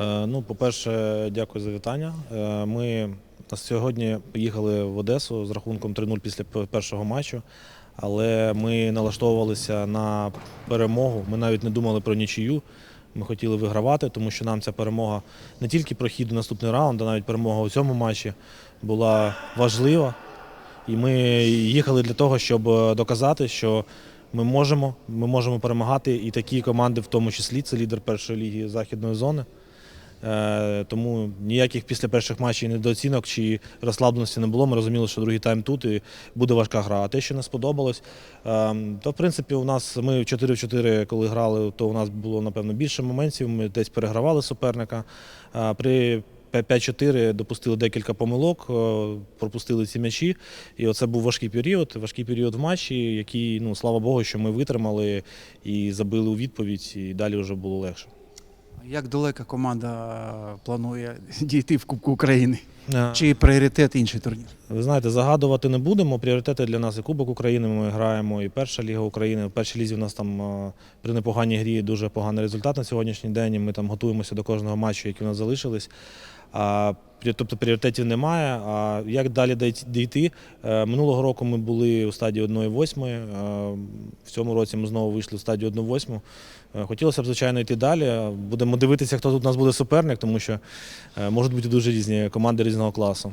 Е, Ну, по-перше, дякую за вітання. Е, Ми сьогодні поїхали в Одесу з рахунком 3-0 після першого матчу, але ми налаштовувалися на перемогу. Ми навіть не думали про нічию. Ми хотіли вигравати, тому що нам ця перемога не тільки про хід у наступний раунд, а навіть перемога у цьому матчі була важлива. І ми їхали для того, щоб е, доказати, що ми можемо, ми можемо перемагати і такі команди, в тому числі це лідер першої ліги західної зони. Е, Тому ніяких після перших матчів недооцінок чи розслабленості не було. Ми розуміли, що другий тайм тут і буде важка гра. А те, що не сподобалось, е, то в принципі у нас ми 4 в 4, коли грали, то у нас було напевно більше моментів. Ми десь перегравали суперника. Е, При 5-4 допустили декілька помилок, пропустили ці м'ячі. І оце був важкий період, важкий період в матчі, який, ну слава Богу, що ми витримали і забили у відповідь, і далі вже було легше. Як далека команда планує дійти в Кубку України? Е, Чи пріоритет інший турнір? Ви знаєте, загадувати не будемо. Пріоритети для нас і Кубок України. Ми граємо, і перша ліга України. В першій лізі в нас там е, при непоганій грі дуже поганий результат на сьогоднішній день. Ми там готуємося до кожного матчу, який у нас залишились. Тобто пріоритетів немає. А як далі дійти? Е, Минулого року ми були у стадії 1-8. е, В цьому році ми знову вийшли у стадію 1-8. Е, Хотілося б, звичайно, йти далі. Будемо дивитися, хто тут у нас буде суперник, тому що можуть бути дуже різні команди різного класу.